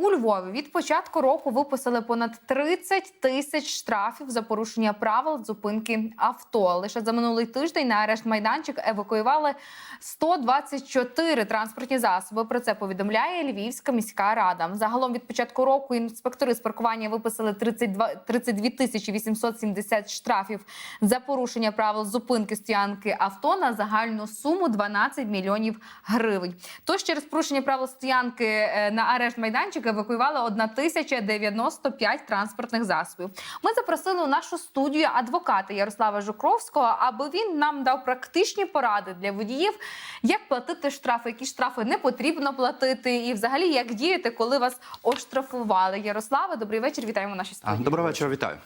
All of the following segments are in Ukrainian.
у Львові від початку року виписали понад 30 тисяч штрафів за порушення правил зупинки авто. Лише за минулий тиждень на арешт майданчик евакуювали 124 транспортні засоби. Про це повідомляє Львівська міська рада. Загалом від початку року інспектори з паркування виписали 32, 32 тисячі 870 штрафів за порушення правил зупинки стоянки авто на загальну суму 12 мільйонів гривень. Тож через порушення правил стоянки е, на арешт майданчик евакуювали 1095 транспортних засобів. Ми запросили у нашу студію адвоката Ярослава Жукровського, аби він нам дав практичні поради для водіїв, як платити штрафи, які штрафи не потрібно платити, і взагалі як діяти, коли вас оштрафували. Ярослава, добрий вечір. Вітаємо в нашій студії. Доброго вечора, вітаю.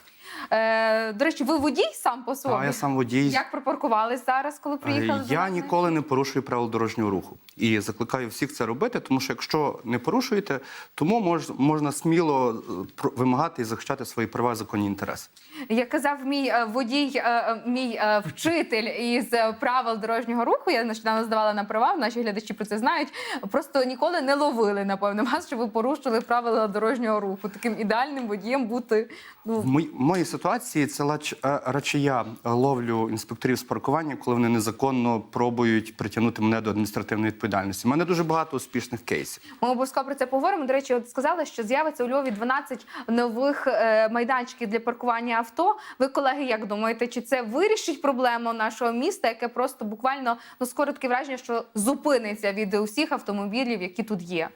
Е, до речі, ви водій сам по собі? А я сам водій. Як припаркувались зараз, коли приїхали? Е, Я ніколи не порушую правил дорожнього руху і закликаю всіх це робити, тому що якщо не порушуєте, тому мож, можна сміло е, вимагати і захищати свої права законні інтереси. Як казав мій е, водій, е, мій вчитель із правил дорожнього руху, я нещодавно здавала на права, наші глядачі про це знають. Просто ніколи не ловили, напевно, вас, що ви порушили правила дорожнього руху. Таким ідеальним водієм бути. Ну, В мої- в ситуації це е, радше я ловлю інспекторів з паркування, коли вони незаконно пробують притягнути мене до адміністративної відповідальності. У мене дуже багато успішних кейсів. Ми обов'язково про це поговоримо. До речі, от сказали, що з'явиться у Львові 12 нових е, майданчиків для паркування авто. Ви, колеги, як думаєте, чи це вирішить проблему нашого міста, яке просто буквально ну скоро таке враження, що зупиниться від усіх автомобілів, які тут є?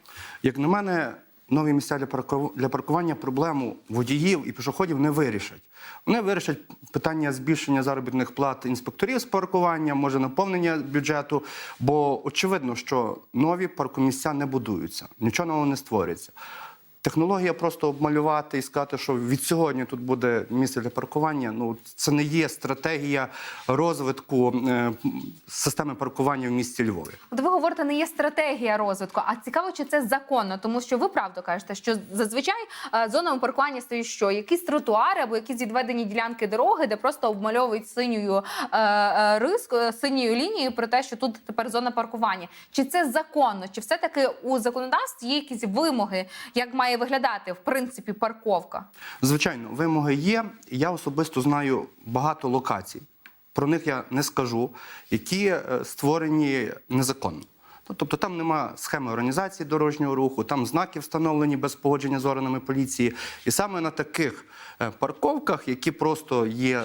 Як на мене, нові місця для паркування проблему водіїв і пішоходів не вирішать. Вони вирішать питання збільшення заробітних плат інспекторів з паркування, може наповнення бюджету. Бо очевидно, що нові паркомісця не будуються, нічого нового не створюється. Технологія просто обмалювати і сказати, що від сьогодні тут буде місце для паркування. Ну це не є стратегія розвитку е, системи паркування в місті Львові. От ви говорите, не є стратегія розвитку, а цікаво, чи це законно, тому що ви правду кажете, що зазвичай е, зонами паркування стоїть що? Якісь тротуари або якісь відведені ділянки дороги, де просто обмальовують синьою е, е, рискою, синьою лінією про те, що тут тепер зона паркування. Чи це законно? Чи все таки у законодавстві є якісь вимоги, як має виглядати в принципі парковка? Звичайно, вимоги є. Я особисто знаю багато локацій. Про них я не скажу, які е, створені незаконно. Тобто там нема схеми організації дорожнього руху, там знаки встановлені без погодження з органами поліції. І саме на таких е, парковках, які просто є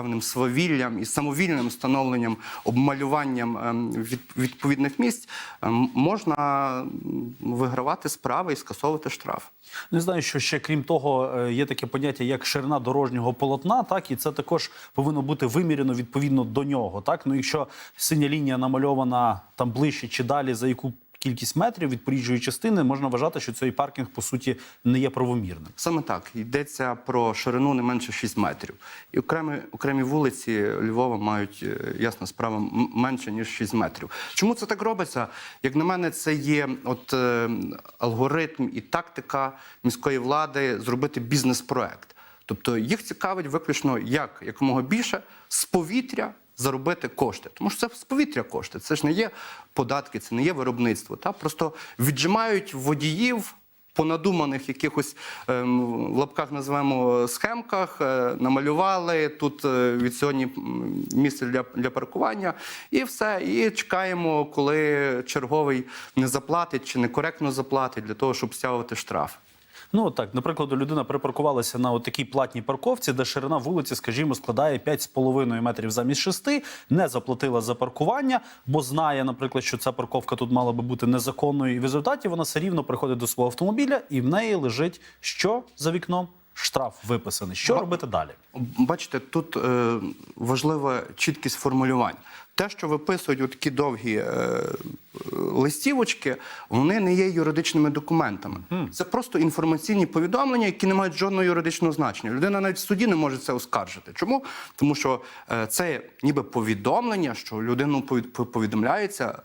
певним свавіллям і самовільним встановленням, обмалюванням ем, від- відповідних місць, ем, можна вигравати справи і скасовувати штраф. Не знаю, що ще крім того, е, є таке поняття як ширина дорожнього полотна, так і це також повинно бути вимірено відповідно до нього. Так, ну якщо синя лінія намальована там ближче чи далі за яку кількість метрів від проїжджої частини, можна вважати, що цей паркінг по суті не є правомірним. Саме так йдеться про ширину не менше 6 метрів. І окремі, окремі вулиці Львова мають е, ясна справа менше ніж 6 метрів. Чому це так робиться? Як на мене, це є от е, алгоритм і тактика міської влади зробити бізнес-проект. Тобто їх цікавить виключно як якомога більше з повітря. Заробити кошти, тому що це з повітря кошти. Це ж не є податки, це не є виробництво. Та просто віджимають водіїв по надуманих якихось ем, в лапках називаємо схемках, е, намалювали тут е, від сьогодні місце для, для паркування, і все. І чекаємо, коли черговий не заплатить чи некоректно заплатить для того, щоб стягувати штраф. Ну так, наприклад, людина припаркувалася на такій платній парковці, де ширина вулиці, скажімо, складає 5,5 метрів замість 6, не заплатила за паркування, бо знає, наприклад, що ця парковка тут мала би бути незаконною. І в результаті вона все рівно приходить до свого автомобіля, і в неї лежить що за вікном? Штраф виписаний. Що Ба- робити далі? Бачите, тут е, важлива чіткість формулювань. Те, що виписують такі довгі е, листівочки, вони не є юридичними документами. Це просто інформаційні повідомлення, які не мають жодного юридичного значення. Людина навіть в суді не може це оскаржити. Чому? Тому що е, це ніби повідомлення, що людину повід- повідомляється.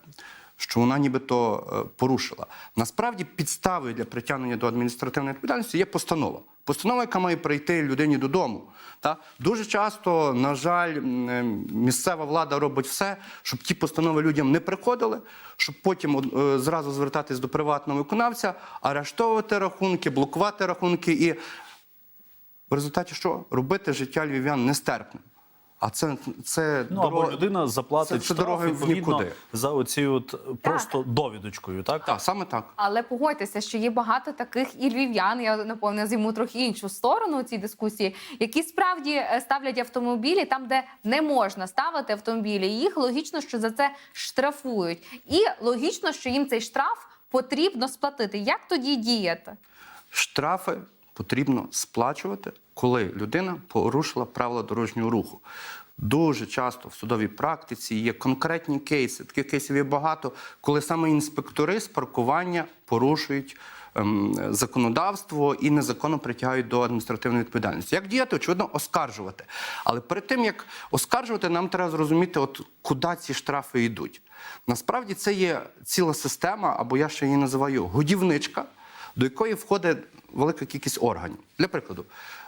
Що вона нібито е, порушила. Насправді підставою для притягнення до адміністративної відповідальності є постанова. Постанова, яка має прийти людині додому. Та? Дуже часто, на жаль, е, місцева влада робить все, щоб ті постанови людям не приходили, щоб потім е, зразу звертатись до приватного виконавця, арештовувати рахунки, блокувати рахунки і в результаті що? Робити життя львів'ян нестерпним. А це, це Ну або дорога- людина заплатить це- це штраф відповідно нікуди. за оці от просто довідочкою, так? Так, саме так. Але погодьтеся, що є багато таких і львів'ян. Я напевно зіму трохи іншу сторону у цій дискусії, які справді е, ставлять автомобілі там, де не можна ставити автомобілі. Їх логічно, що за це штрафують, і логічно, що їм цей штраф потрібно сплатити. Як тоді діяти? Штрафи потрібно сплачувати, коли людина порушила правила дорожнього руху. Дуже часто в судовій практиці є конкретні кейси. Таких кейсів є багато, коли саме інспектори з паркування порушують ем, законодавство і незаконно притягають до адміністративної відповідальності. Як діяти? Очевидно, оскаржувати. Але перед тим як оскаржувати, нам треба зрозуміти, от куди ці штрафи йдуть. Насправді це є ціла система, або я ще її називаю годівничка до якої входить велика кількість органів. Для прикладу,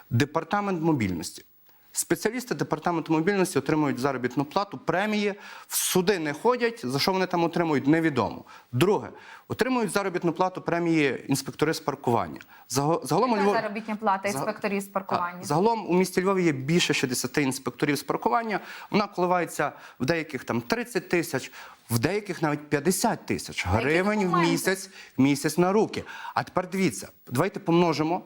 департамент мобільності. Спеціалісти департаменту мобільності отримують заробітну плату, премії, в суди не ходять. За що вони там отримують, невідомо. Друге, отримують заробітну плату премії інспектори з паркування. Загалом Яка Львові- заробітня плата інспекторів з паркування? Загалом у місті Львові є більше 60 інспекторів з паркування. Вона коливається в деяких там 30 тисяч, в деяких навіть 50 тисяч гривень в місяць, в місяць на руки. А тепер дивіться, давайте помножимо.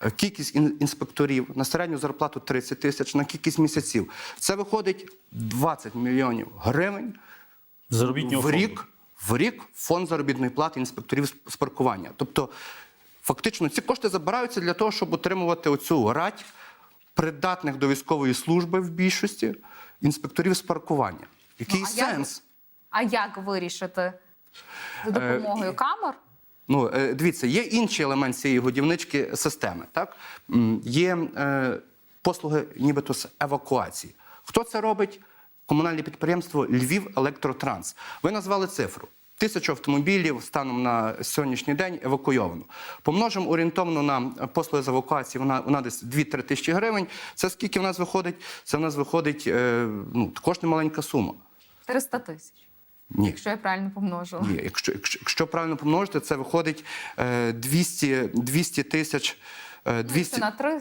е, Кількість інспекторів на середню зарплату 30 тисяч на кількість місяців. Це виходить 20 мільйонів гривень Заробітнього в фонду. рік, в рік фонд заробітної плати інспекторів з- паркування. Тобто, фактично, ці кошти забираються для того, щоб отримувати оцю рать придатних до військової служби в більшості інспекторів з паркування. Який Ну, а сенс? А як вирішити за допомогою камер? Ну, е, дивіться, є інший елемент цієї годівнички системи. Так? Є е, послуги нібито з евакуації. Хто це робить? Комунальне підприємство Львів Електротранс. Ви назвали цифру. Тисячу автомобілів станом на сьогоднішній день евакуйовано. Помножимо орієнтовно на послуги з евакуації, вона, вона десь 2-3 тисячі гривень. Це скільки в нас виходить? Це в нас виходить е, ну, також немаленька сума. 300 тисяч, Ні. якщо я правильно помножила. Ні, якщо, якщо, якщо правильно помножити, це виходить е, 200, 200 тисяч. е, 200, Це на 3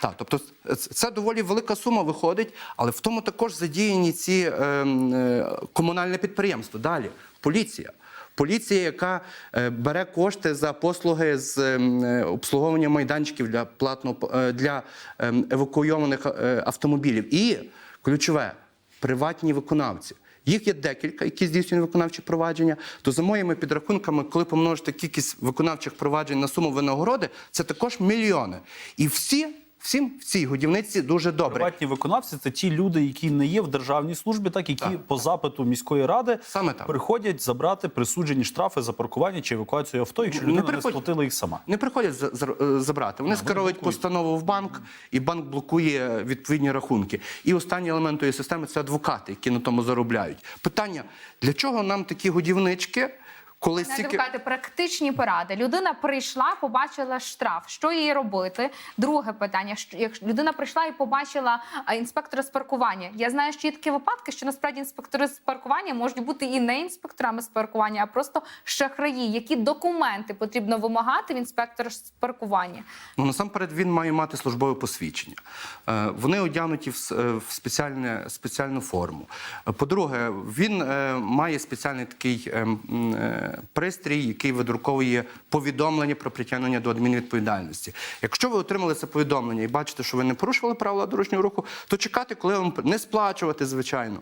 так, тобто це- доволі велика сума виходить, але в тому також задіяні ці е, е, комунальне підприємство. Далі поліція. Поліція, яка е, бере кошти за послуги з ем, е, обслуговування майданчиків для платного е, для ем, евакуйованих е, автомобілів. І ключове приватні виконавці. Їх є декілька, які здійснюють виконавчі провадження. То за моїми підрахунками, коли помножити кількість виконавчих проваджень на суму винагороди, це також мільйони. І всі, всім в цій годівниці дуже добре. Приватні виконавці це ті люди, які не є в державній службі, так які Так. по запиту міської ради Саме так. приходять забрати присуджені штрафи за паркування чи евакуацію авто, якщо Не людина не приходять. сплатила їх сама. Не приходять за- е, забрати. Вони скеровують постанову в банк, і банк блокує відповідні рахунки. І останній елемент тої системи це адвокати, які на тому заробляють. Питання: для чого нам такі годівнички, коли Пане стільки. адвокате, практичні поради. Людина прийшла, побачила штраф. Що їй робити? Друге питання: що- якщо людина прийшла і побачила інспектора з паркування. Я знаю, що є такі випадки, що насправді інспектори з паркування можуть бути і не інспекторами з паркування, а просто шахраї. Які документи потрібно вимагати в інспектора з паркування? Ну, насамперед він має мати службове посвідчення. Е, Вони одягнуті в е, в спеціальне, спеціальну форму. Е, По-друге, він має спеціальний такий е, м, е, пристрій, який видруковує повідомлення про притягнення до адмінвідповідальності. Якщо ви отримали це повідомлення і бачите, що ви не порушували правила дорожнього руху, то чекати, коли вам не сплачувати, звичайно.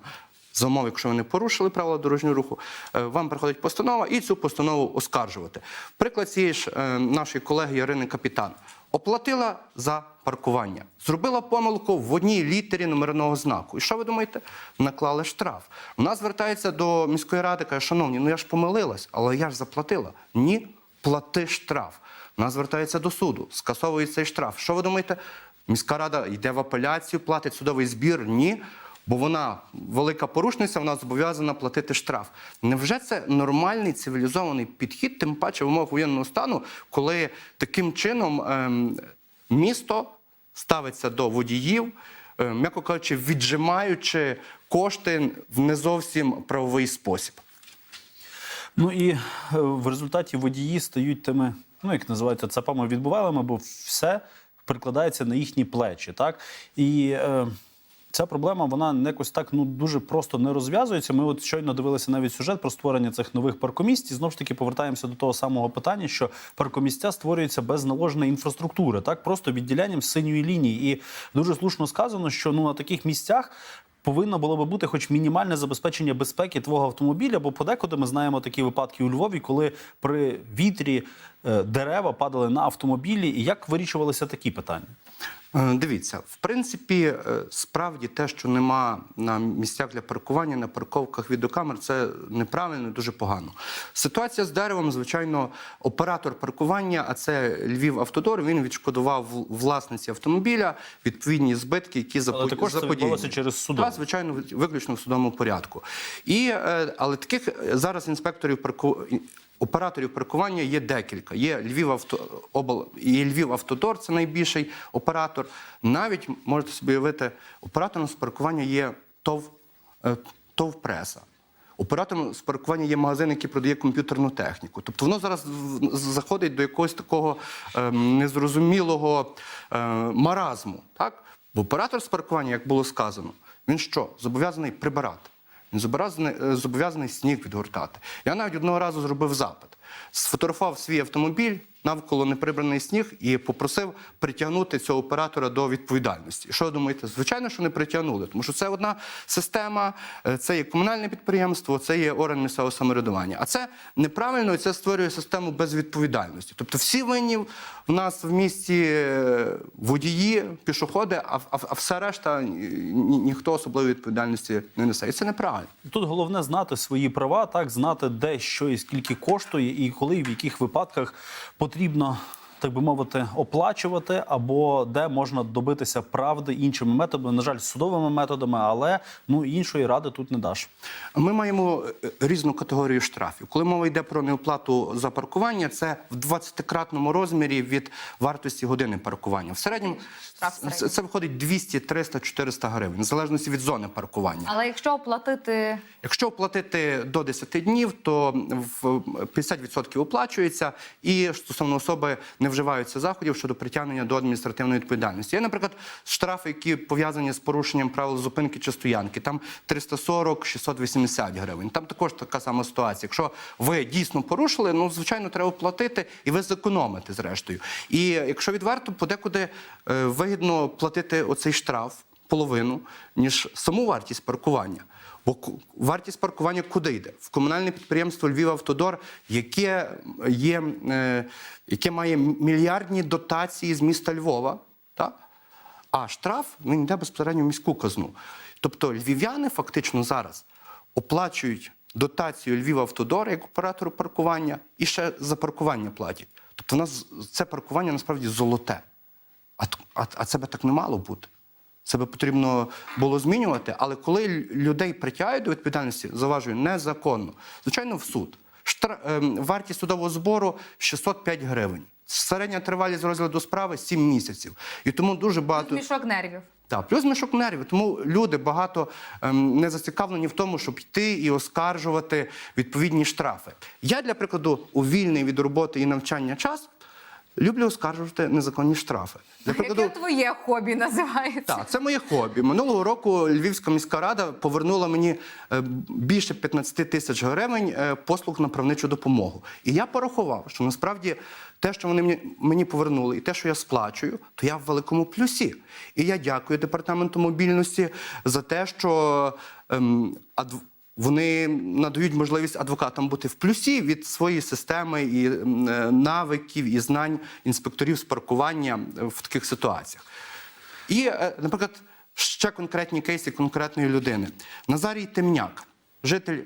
За умови, якщо ви не порушили правила дорожнього руху, е, вам приходить постанова і цю постанову оскаржувати. Приклад цієї ж е, нашої колеги Ярини Капітан оплатила за паркування, зробила помилку в одній літері номерного знаку. І що ви думаєте? Наклали штраф. Вона звертається до міської ради, каже, шановні, ну я ж помилилась, але я ж заплатила. Ні, плати штраф. Вона звертається до суду, скасовує цей штраф. Що ви думаєте? Міська рада йде в апеляцію, платить судовий збір? Ні. Бо вона велика порушниця, вона зобов'язана платити штраф. Невже це нормальний цивілізований підхід, тим паче в умовах воєнного стану, коли таким чином ем, місто ставиться до водіїв, е, м'яко кажучи, віджимаючи кошти в не зовсім правовий спосіб. Ну і е, в результаті водії стають тими, ну як називається, цапами відбувалими, бо все прикладається на їхні плечі. Так і е, ця проблема вона якось так ну дуже просто не розв'язується. Ми от щойно дивилися навіть сюжет про створення цих нових паркомісць. І знову ж таки повертаємося до того самого питання, що паркомісця створюються без наложеної інфраструктури, так просто відділянням синьої лінії. І дуже слушно сказано, що ну на таких місцях. Повинно було би бути хоч мінімальне забезпечення безпеки твого автомобіля, бо подекуди ми знаємо такі випадки у Львові, коли при вітрі е, дерева падали на автомобілі. І як вирішувалися такі питання? Е, Дивіться, в принципі, е, справді те, що нема на місцях для паркування, на парковках відеокамер, це неправильно, дуже погано. Ситуація з деревом, звичайно, оператор паркування, а це Львів Автодор. Він відшкодував власниці автомобіля відповідні збитки, які запо... Але також це відбулося через судову. Так, звичайно, виключно в судовому порядку. І, е, але таких зараз інспекторів парку... Операторів паркування є декілька. Є Львів авто обл... і Львів Автодор, це найбільший оператор. Навіть можете собі уявити, оператором з паркування є ТОВ, е, ТОВ преса. Оператором з паркування є магазин, який продає комп'ютерну техніку. Тобто воно зараз заходить до якогось такого ем, незрозумілого е, маразму. Так? Бо оператор з паркування, як було сказано, він що? Зобов'язаний прибирати. Він е, зобов'язаний сніг відгортати. Я навіть одного разу зробив запит. Сфотографував свій автомобіль, навколо неприбраний сніг і попросив притягнути цього оператора до відповідальності. Що ви думаєте? Звичайно, що не притягнули, тому що це одна система, е, це є комунальне підприємство, це є орган місцевого самоврядування. А це неправильно і це створює систему безвідповідальності. Тобто всі винні в нас в місті е, водії, пішоходи, а, а, а все решта ні- ні- ніхто особливої відповідальності не несе. І це неправильно. Тут головне знати свої права, так знати де що і скільки коштує, і коли в яких випадках потрібно. Так би мовити, оплачувати або де можна добитися правди іншими методами, на жаль, судовими методами, але ну іншої ради тут не даш. Ми маємо е, різну категорію штрафів. Коли мова йде про неоплату за паркування, це в 20-кратному розмірі від вартості години паркування. В середньому Штраф це, це виходить 200, 300, 400 гривень, в залежності від зони паркування. Але якщо оплатити Якщо оплатити до 10 днів, то в 50% оплачується, і стосовно особи не вживаються заходів щодо притягнення до адміністративної відповідальності. Є, наприклад, штрафи, які пов'язані з порушенням правил зупинки чи стоянки. Там 340-680 гривень. Там також така сама ситуація. Якщо ви дійсно порушили, ну звичайно, треба платити, і ви зекономите зрештою. І якщо відверто, подекуди е, вигідно платити оцей штраф половину, ніж саму вартість паркування. Бо вартість паркування куди йде? В комунальне підприємство Львів Автодор, яке є, е, яке має мільярдні дотації з міста Львова, так? а штраф він йде безпосередньо в міську казну. Тобто львів'яни фактично зараз оплачують дотацію Львів Автодор як оператору паркування і ще за паркування платять. Тобто, у нас це паркування насправді золоте. А, а, а це би так не мало бути. Це би потрібно було змінювати, але коли людей притягають до відповідальності, заважую незаконно. Звичайно, в суд. Штра... ем, вартість судового збору 605 гривень. Середня тривалість розгляду справи 7 місяців. І тому дуже багато. мішок нервів. Так, плюс мішок нервів. Тому люди багато ем, не зацікавлені в тому, щоб йти і оскаржувати відповідні штрафи. Я, для прикладу, у вільний від роботи і навчання час люблю оскаржувати незаконні штрафи. Для прикладу, Яке твоє хобі називається? так, це моє хобі. Минулого року Львівська міська рада повернула мені е, більше 15 тисяч гривень е, послуг на правничу допомогу. І я порахував, що насправді те, що вони мені, мені повернули, і те, що я сплачую, то я в великому плюсі. І я дякую департаменту мобільності за те, що ем, адв... Вони надають можливість адвокатам бути в плюсі від своєї системи і е, навиків і знань інспекторів з паркування в таких ситуаціях. І, е, наприклад, ще конкретні кейси конкретної людини. Назарій Темняк, житель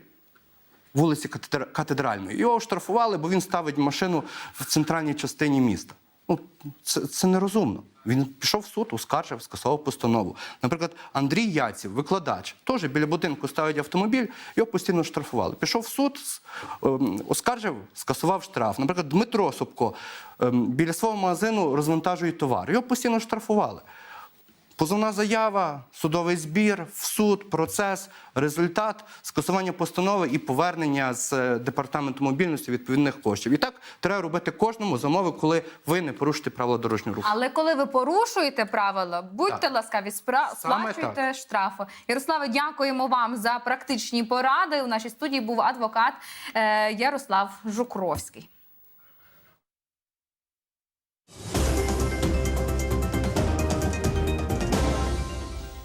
вулиці Катедра- Катедральної. Його штрафували, бо він ставить машину в центральній частині міста. Ну, це, це нерозумно. Він пішов в суд, оскаржив, скасував постанову. Наприклад, Андрій Яців, викладач, теж біля будинку ставить автомобіль, його постійно штрафували. Пішов в суд, ем, оскаржив, скасував штраф. Наприклад, Дмитро Собко ем, біля свого магазину розвантажує товар. Його постійно штрафували. Позовна заява, судовий збір, в суд, процес, результат, скасування постанови і повернення з е, департаменту мобільності відповідних коштів. І так треба робити кожному замови, коли ви не порушите правила дорожнього руху. Але коли ви порушуєте правила, будьте так. ласкаві, спра... сплачуйте штрафи. Ярославе, дякуємо вам за практичні поради. У нашій студії був адвокат е, Ярослав Жукровський.